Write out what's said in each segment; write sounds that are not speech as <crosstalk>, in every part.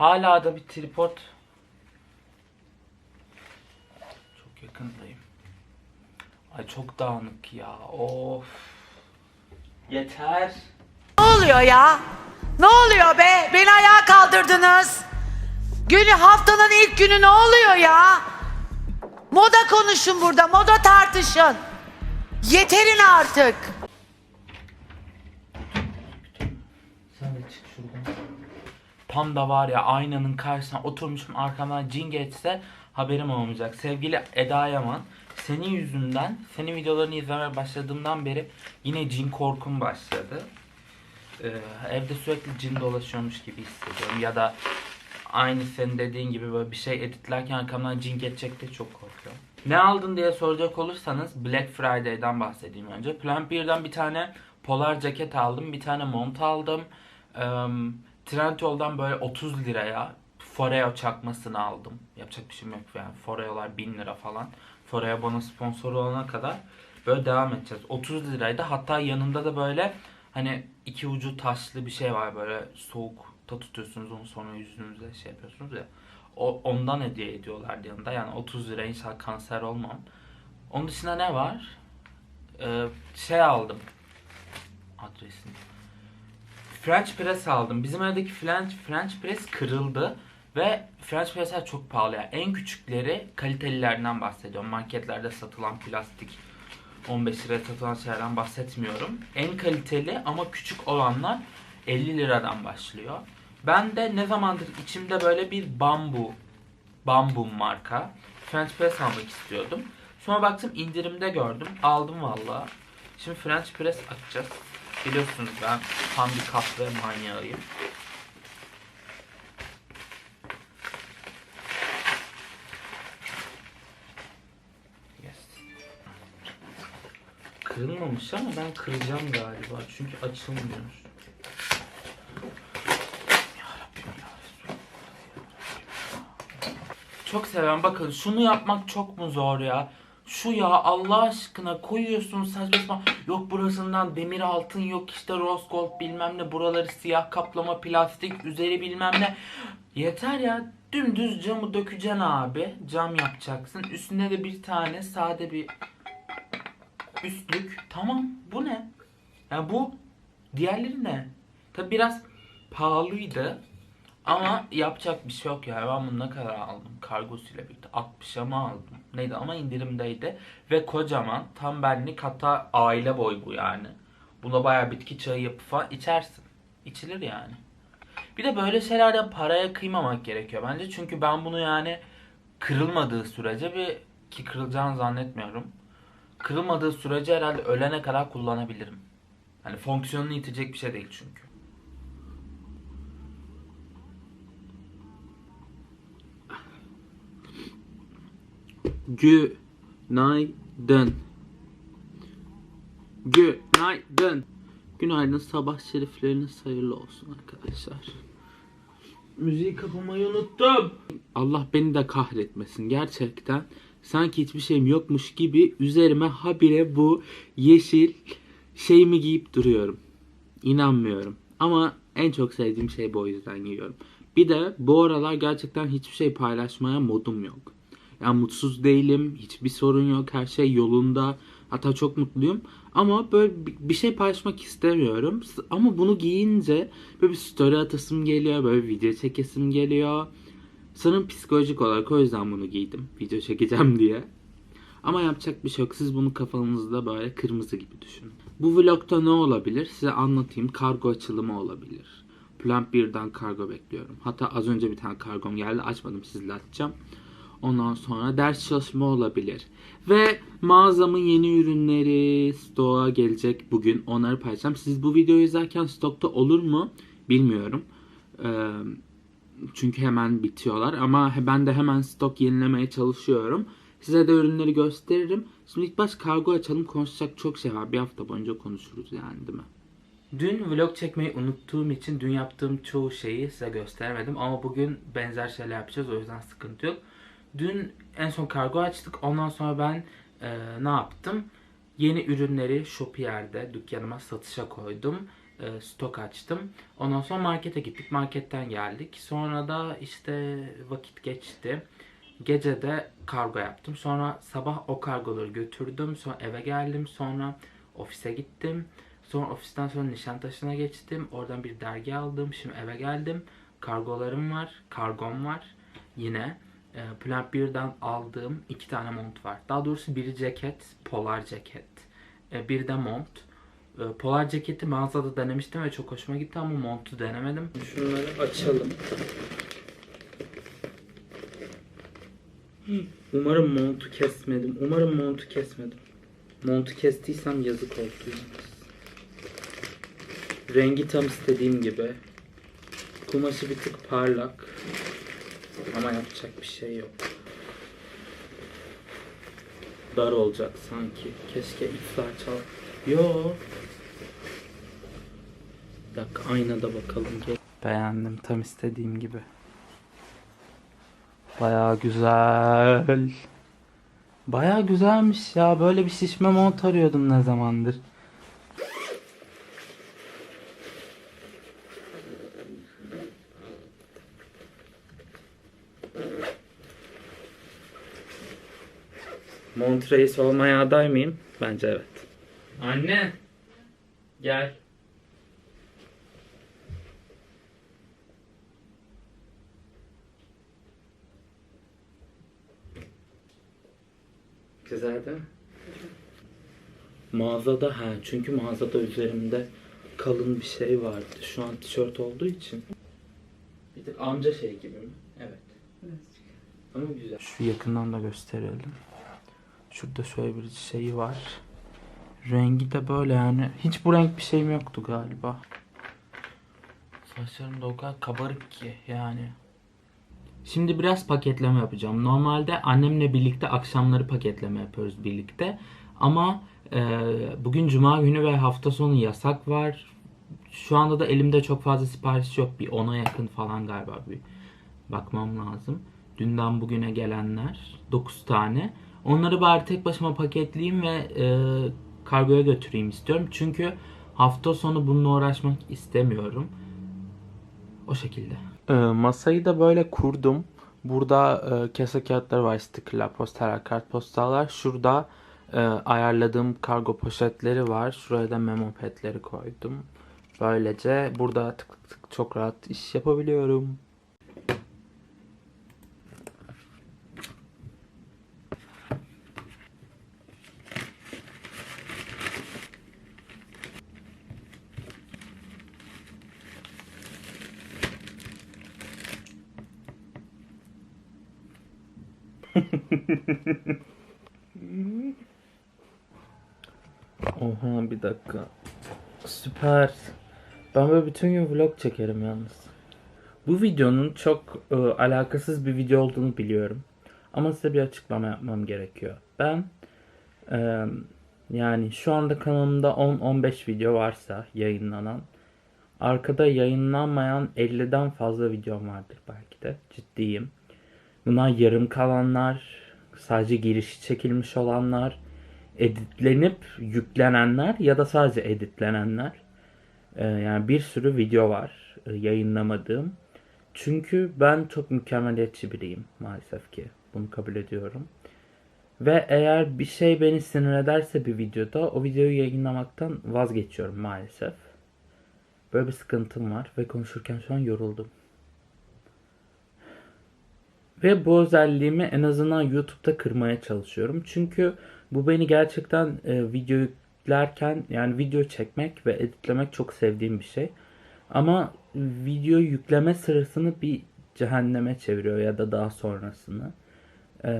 Hala da bir tripod. Çok yakındayım. Ay çok dağınık ya. Of. Yeter. Ne oluyor ya? Ne oluyor be? Beni ayağa kaldırdınız. Günü haftanın ilk günü ne oluyor ya? Moda konuşun burada, moda tartışın. Yeterin artık. Tam da var ya aynanın karşısına oturmuşum arkamdan cin geçse haberim olmayacak. Sevgili Eda Yaman senin yüzünden senin videolarını izlemeye başladığımdan beri yine cin korkum başladı. Ee, evde sürekli cin dolaşıyormuş gibi hissediyorum ya da aynı senin dediğin gibi böyle bir şey editlerken arkamdan cin geçecek diye çok korkuyorum. Ne aldın diye soracak olursanız Black Friday'den bahsedeyim önce. Plan 1'den bir tane polar ceket aldım, bir tane mont aldım. Ee, Trendyol'dan böyle 30 liraya Foreo çakmasını aldım. Yapacak bir şeyim yok yani. Foreo'lar 1000 lira falan. Foreo bana sponsor olana kadar böyle devam edeceğiz. 30 liraydı. Hatta yanında da böyle hani iki ucu taşlı bir şey var böyle soğukta tutuyorsunuz onu sonra yüzünüze şey yapıyorsunuz ya. O, ondan hediye ediyorlardı yanında. Yani 30 lira inşallah kanser olmam. Onun dışında ne var? Ee, şey aldım. Adresini. French press aldım. Bizim evdeki French, French press kırıldı. Ve French pressler çok pahalı. Yani en küçükleri kalitelilerinden bahsediyorum. Marketlerde satılan plastik 15 liraya satılan şeylerden bahsetmiyorum. En kaliteli ama küçük olanlar 50 liradan başlıyor. Ben de ne zamandır içimde böyle bir bambu, bambu marka French press almak istiyordum. Sonra baktım indirimde gördüm. Aldım valla. Şimdi French press açacağız. Biliyorsunuz ben tam bir kahve manyağıyım. Yes. Kırılmamış ama ben kıracağım galiba. Çünkü açılmıyor. Çok seven. Bakın şunu yapmak çok mu zor ya? Şu ya Allah aşkına koyuyorsun saçma sapan. Yok burasından demir altın yok işte rose gold bilmem ne. Buraları siyah kaplama plastik üzeri bilmem ne. Yeter ya. Dümdüz camı dökeceksin abi. Cam yapacaksın. Üstüne de bir tane sade bir üstlük. Tamam. Bu ne? Yani bu diğerleri ne? Tabi biraz pahalıydı. Ama yapacak bir şey yok ya. Ben bunu ne kadar aldım? Kargosuyla birlikte 60'a mı aldım? Neydi ama indirimdeydi. Ve kocaman tam benlik hatta aile boy bu yani. Buna bayağı bitki çayı yapıp falan içersin. İçilir yani. Bir de böyle şeylerde paraya kıymamak gerekiyor bence. Çünkü ben bunu yani kırılmadığı sürece bir ki kırılacağını zannetmiyorum. Kırılmadığı sürece herhalde ölene kadar kullanabilirim. Yani fonksiyonunu yitecek bir şey değil çünkü. Günaydın. Günaydın. Günaydın sabah şerifleriniz hayırlı olsun arkadaşlar. Müziği kapamayı unuttum. Allah beni de kahretmesin gerçekten. Sanki hiçbir şeyim yokmuş gibi üzerime habire bu yeşil şeyimi giyip duruyorum. İnanmıyorum. Ama en çok sevdiğim şey bu o yüzden giyiyorum. Bir de bu aralar gerçekten hiçbir şey paylaşmaya modum yok. Yani mutsuz değilim, hiçbir sorun yok, her şey yolunda. Hatta çok mutluyum. Ama böyle bi- bir şey paylaşmak istemiyorum. Ama bunu giyince böyle bir story atasım geliyor, böyle bir video çekesim geliyor. Sanırım psikolojik olarak o yüzden bunu giydim. Video çekeceğim diye. Ama yapacak bir şey yok. Siz bunu kafanızda böyle kırmızı gibi düşünün. Bu vlogta ne olabilir? Size anlatayım. Kargo açılımı olabilir. Plan 1'den kargo bekliyorum. Hatta az önce bir tane kargom geldi. Açmadım sizle açacağım. Ondan sonra ders çalışma olabilir. Ve mağazamın yeni ürünleri stoğa gelecek bugün. Onları paylaşacağım. Siz bu videoyu izlerken stokta olur mu? Bilmiyorum. Ee, çünkü hemen bitiyorlar. Ama ben de hemen stok yenilemeye çalışıyorum. Size de ürünleri gösteririm. Şimdi ilk baş kargo açalım. Konuşacak çok şey var. Bir hafta boyunca konuşuruz yani değil mi? Dün vlog çekmeyi unuttuğum için dün yaptığım çoğu şeyi size gösteremedim. Ama bugün benzer şeyler yapacağız. O yüzden sıkıntı yok. Dün en son kargo açtık. Ondan sonra ben e, ne yaptım? Yeni ürünleri Shopier'de dükkanıma satışa koydum. e, stok açtım. Ondan sonra markete gittik. Marketten geldik. Sonra da işte vakit geçti. Gece de kargo yaptım. Sonra sabah o kargoları götürdüm. Sonra eve geldim. Sonra ofise gittim. Sonra ofisten sonra Nişantaşı'na geçtim. Oradan bir dergi aldım. Şimdi eve geldim. Kargolarım var. Kargom var. Yine e, Plant 1'den aldığım iki tane mont var. Daha doğrusu biri ceket, polar ceket. E, bir de mont. E, polar ceketi mağazada denemiştim ve çok hoşuma gitti ama montu denemedim. Şunları açalım. Umarım montu kesmedim. Umarım montu kesmedim. Montu kestiysem yazık oldu. Rengi tam istediğim gibi. Kumaşı bir tık parlak. Ama yapacak bir şey yok. Dar olacak sanki. Keşke iftar çal. Yo. Bir dakika aynada bakalım. Beğendim tam istediğim gibi. Baya güzel. Baya güzelmiş ya. Böyle bir şişme mont arıyordum ne zamandır. Mont reis olmaya aday mıyım? Bence evet. Anne. Gel. Güzel değil mi? Mağazada ha çünkü mağazada üzerimde kalın bir şey vardı. Şu an tişört olduğu için. Bir tık amca şey gibi mi? Evet. Ama güzel. Şu yakından da gösterelim. Şurada şöyle bir şey var. Rengi de böyle yani. Hiç bu renk bir şeyim yoktu galiba. Saçlarım da o kadar kabarık ki yani. Şimdi biraz paketleme yapacağım. Normalde annemle birlikte akşamları paketleme yapıyoruz birlikte. Ama e, bugün cuma günü ve hafta sonu yasak var. Şu anda da elimde çok fazla sipariş yok. Bir 10'a yakın falan galiba bir bakmam lazım. Dünden bugüne gelenler 9 tane. Onları bari tek başıma paketleyeyim ve e, kargoya götüreyim istiyorum. Çünkü hafta sonu bununla uğraşmak istemiyorum. O şekilde. Ee, masayı da böyle kurdum. Burada e, kese kağıtları var, stickerler, posterler, kartpostallar. Şurada e, ayarladığım kargo poşetleri var. Şuraya da memo petleri koydum. Böylece burada tık tık tık çok rahat iş yapabiliyorum. <laughs> Oha bir dakika. Süper. Ben böyle bütün gün vlog çekerim yalnız. Bu videonun çok e, alakasız bir video olduğunu biliyorum. Ama size bir açıklama yapmam gerekiyor. Ben e, yani şu anda kanalımda 10-15 video varsa yayınlanan arkada yayınlanmayan 50'den fazla videom vardır belki de. Ciddiyim. Bunlar yarım kalanlar, sadece girişi çekilmiş olanlar, editlenip yüklenenler ya da sadece editlenenler. Ee, yani bir sürü video var e, yayınlamadığım. Çünkü ben çok mükemmeliyetçi biriyim maalesef ki. Bunu kabul ediyorum. Ve eğer bir şey beni sinir ederse bir videoda o videoyu yayınlamaktan vazgeçiyorum maalesef. Böyle bir sıkıntım var ve konuşurken şu an yoruldum. Ve bu özelliğimi en azından YouTube'da kırmaya çalışıyorum. Çünkü bu beni gerçekten e, video yüklerken yani video çekmek ve editlemek çok sevdiğim bir şey. Ama video yükleme sırasını bir cehenneme çeviriyor ya da daha sonrasını. E,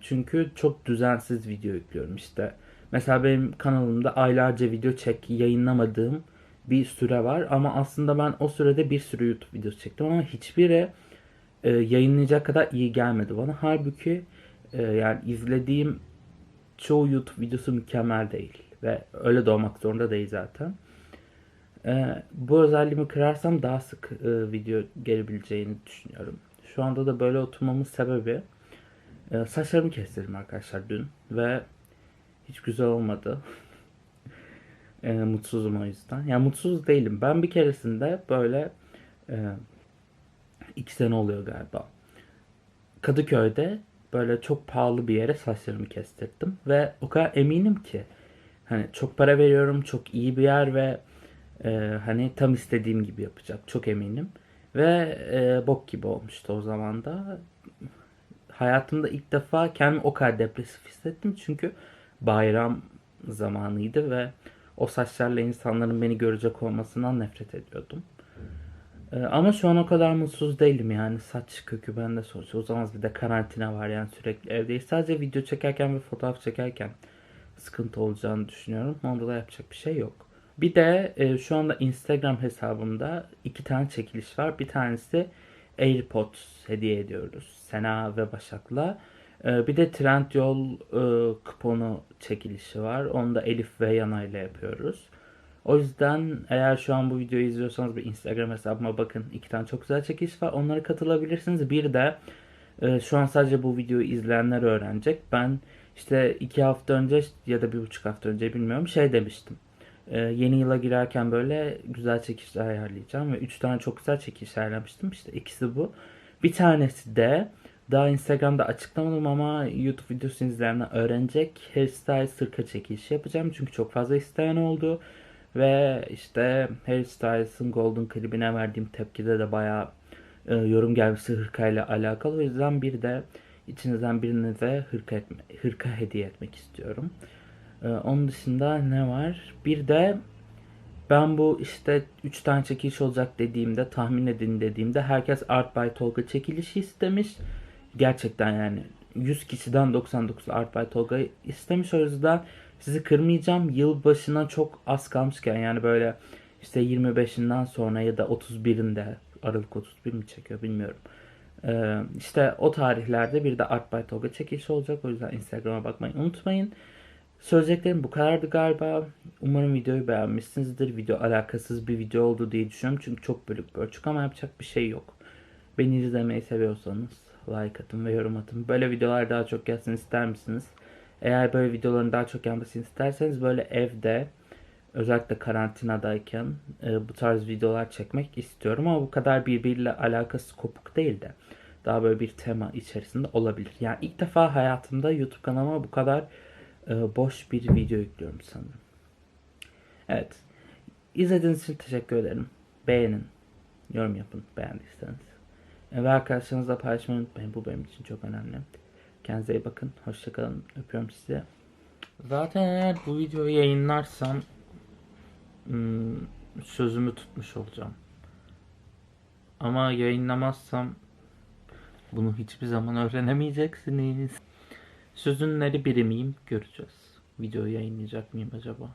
çünkü çok düzensiz video yüklüyorum işte. Mesela benim kanalımda aylarca video çek yayınlamadığım bir süre var ama aslında ben o sürede bir sürü YouTube videosu çektim ama hiçbiri e, yayınlayacak kadar iyi gelmedi bana. Halbuki e, yani izlediğim çoğu YouTube videosu mükemmel değil ve öyle de zorunda değil zaten. E, bu özelliğimi kırarsam daha sık e, video gelebileceğini düşünüyorum. Şu anda da böyle oturmamın sebebi e, saçlarımı kestirdim arkadaşlar dün ve hiç güzel olmadı. <laughs> E, mutsuzum o yüzden. Ya mutsuz değilim. Ben bir keresinde böyle e, iki sene oluyor galiba. Kadıköy'de böyle çok pahalı bir yere saçlarımı kestirdim ve o kadar eminim ki hani çok para veriyorum, çok iyi bir yer ve e, hani tam istediğim gibi yapacak. Çok eminim. Ve e, bok gibi olmuştu o zaman da. Hayatımda ilk defa kendimi o kadar depresif hissettim çünkü bayram zamanıydı ve o saçlarla insanların beni görecek olmasından nefret ediyordum. Ee, ama şu an o kadar mutsuz değilim yani saç kökü bende sonuçta. O zaman bir de karantina var yani sürekli evdeyiz. Sadece video çekerken ve fotoğraf çekerken sıkıntı olacağını düşünüyorum. Onda da yapacak bir şey yok. Bir de e, şu anda Instagram hesabımda iki tane çekiliş var. Bir tanesi AirPods hediye ediyoruz. Sena ve Başak'la. E, bir de Trendyol e, kuponu çekilişi var. Onu da Elif ve Yana ile yapıyoruz. O yüzden eğer şu an bu videoyu izliyorsanız bir Instagram hesabıma bakın. İki tane çok güzel çekiliş var. Onlara katılabilirsiniz. Bir de e, şu an sadece bu videoyu izleyenler öğrenecek. Ben işte iki hafta önce ya da bir buçuk hafta önce bilmiyorum şey demiştim. E, yeni yıla girerken böyle güzel çekişler ayarlayacağım ve üç tane çok güzel çekiş ayarlamıştım. İşte ikisi bu. Bir tanesi de daha Instagram'da açıklamadım ama YouTube videosu izleyenler öğrenecek. Hairstyle sırka çekilişi yapacağım. Çünkü çok fazla isteyen oldu. Ve işte Harry Styles'ın Golden klibine verdiğim tepkide de bayağı e, yorum gelmesi hırkayla alakalı. O yüzden bir de içinizden birinize hırka, etme, hırka hediye etmek istiyorum. E, onun dışında ne var? Bir de ben bu işte 3 tane çekiliş olacak dediğimde, tahmin edin dediğimde herkes Art by Tolga çekilişi istemiş. Gerçekten yani 100 kişiden 99 Art by Tolga istemiş. O yüzden sizi kırmayacağım. Yıl başına çok az kalmışken yani böyle işte 25'inden sonra ya da 31'inde Aralık 31 mi çekiyor bilmiyorum. Ee, işte o tarihlerde bir de Art by Tolga çekilişi olacak. O yüzden Instagram'a bakmayı unutmayın. Söyleyeceklerim bu kadardı galiba. Umarım videoyu beğenmişsinizdir. Video alakasız bir video oldu diye düşünüyorum. Çünkü çok bölük bölçük ama yapacak bir şey yok. Beni izlemeyi seviyorsanız like atın ve yorum atın. Böyle videolar daha çok gelsin ister misiniz? Eğer böyle videoların daha çok gelmesini isterseniz böyle evde özellikle karantinadayken e, bu tarz videolar çekmek istiyorum ama bu kadar birbiriyle alakası kopuk değil de daha böyle bir tema içerisinde olabilir. Yani ilk defa hayatımda YouTube kanalıma bu kadar e, boş bir video yüklüyorum sanırım. Evet. İzlediğiniz için teşekkür ederim. Beğenin. Yorum yapın beğendiyseniz. E, ve arkadaşlarınızla paylaşmayı unutmayın. Bu benim için çok önemli. Kendinize iyi bakın. Hoşçakalın. Öpüyorum sizi. Zaten eğer bu videoyu yayınlarsam hmm, sözümü tutmuş olacağım. Ama yayınlamazsam bunu hiçbir zaman öğrenemeyeceksiniz. Sözünleri biri miyim göreceğiz. Videoyu yayınlayacak mıyım acaba?